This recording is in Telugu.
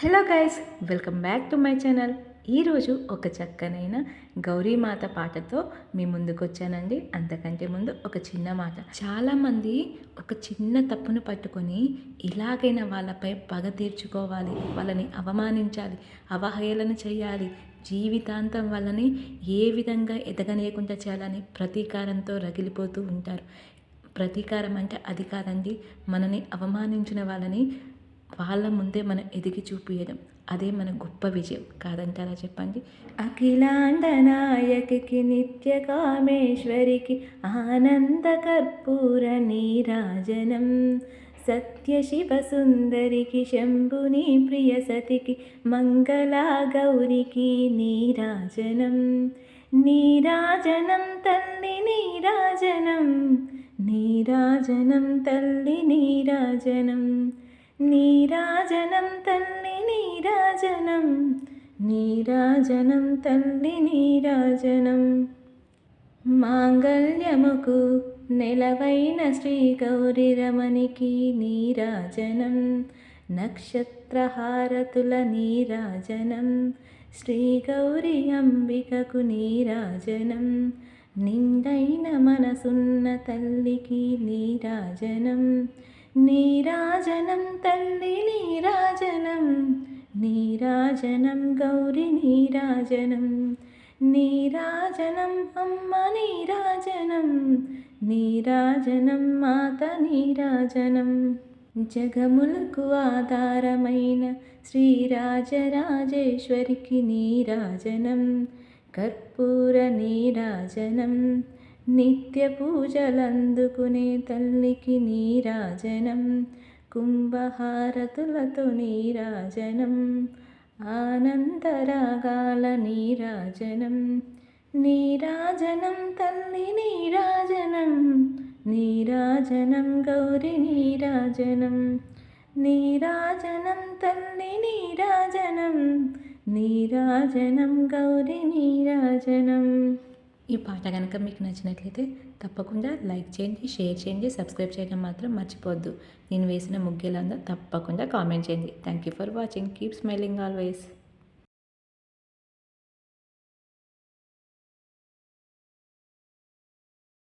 Hello guys welcome back to my channel. ఈరోజు ఒక చక్కనైన గౌరీమాత పాటతో మీ ముందుకు వచ్చానండి అంతకంటే ముందు ఒక చిన్న మాట. చాలామంది ఒక చిన్న తప్పును పట్టుకొని ఇలాగైనా వాళ్ళపై పగ తీర్చుకోవాలి వాళ్ళని అవమానించాలి అవహేళన చేయాలి. జీవితాంతం వాళ్ళని ఏ విధంగా ఎదగనేయకుండా చేయాలని ప్రతీకారంతో రగిలిపోతూ ఉంటారు. ప్రతీకారం అంటే అది కాదండి మనని అవమానించిన వాళ్ళని వాళ్ళ ముందే మనం ఎదిగి చూపించడం అదే మన గొప్ప విజయం. కాదంటారా చెప్పండి? అఖిలాండ నాయకికి నిత్య కామేశ్వరికి ఆనంద కర్పూర నీరాజనం. సత్యశివ సుందరికి శంభుని ప్రియ సతికి మంగళ గౌరికి నీరాజనం. నీరాజనం తల్లి నీరాజనం. నీరాజనం తల్లి నీరాజనం. నీరాజనం తల్లి నీరాజనం నీరాజనం తల్లి నీరాజనం మాంగళ్యముకు నెలవైన శ్రీ గౌరి రమణికి నీరాజనం నక్షత్రహారతుల నీరాజనం శ్రీ గౌరి అంబికకు నీరాజనం నిండైన మనసున్న తల్లికి నీరాజనం నీరాజనం తల్లి నీరాజనం నీరాజనం గౌరి నీరాజనం నీరాజనం అమ్మ నీరాజనం నీరాజనం మాత నీరాజనం జగములకు ఆధారమైన శ్రీరాజరాజేశ్వరికి నీరాజనం కర్పూర నీరాజనం నిత్య పూజలందుకునే తల్లికి నీరాజనం కుంభహారతులతో నీరాజనం ఆనందరాగాల నీరాజనం నీరాజనం తల్లి నీరాజనం నీరాజనం గౌరి నీరాజనం నీరాజనం తల్లి నీరాజనం నీరాజనం గౌరి నీరాజనం ఈ పాట కనుక మీకు నచ్చినట్లయితే తప్పకుండా లైక్ చేయండి షేర్ చేయండి సబ్స్క్రైబ్ చేయడం మాత్రం మర్చిపోవద్దు. నేను వేసిన ముగ్గులందా తప్పకుండా కామెంట్ చేయండి. Thank you for watching keep smiling always